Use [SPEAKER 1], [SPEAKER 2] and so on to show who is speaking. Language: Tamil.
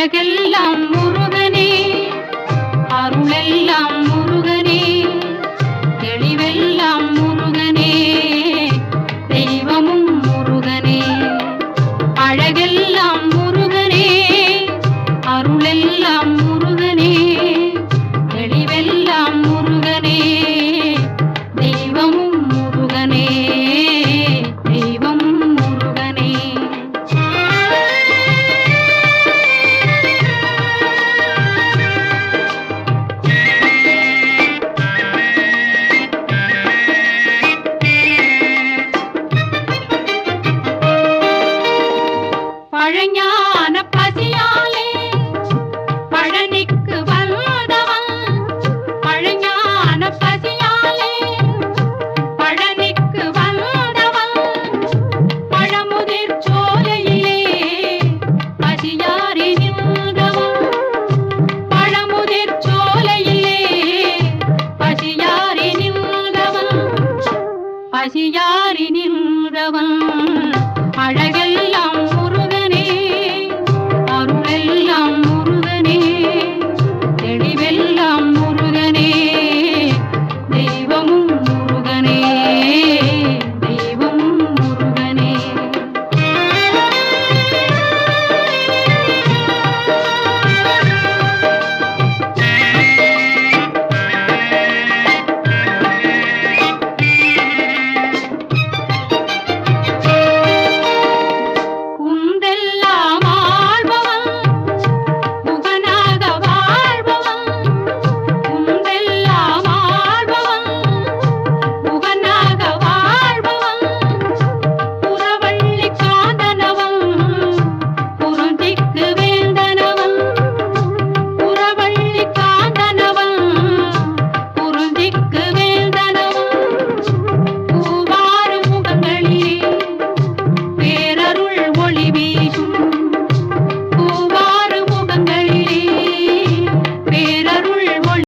[SPEAKER 1] அழகெல்லாம் முருகனே. அருளெல்லாம் பழஞான பசியாலே பழனிக்கு வந்தவன். பழஞான பசியாலே பழனிக்கு வந்தவன். பழமுதிர் சோலையிலே பசியாரி நின்றவன். பழமுதிர் சோலையிலே பசியாரி நின்றவன். பசியாரி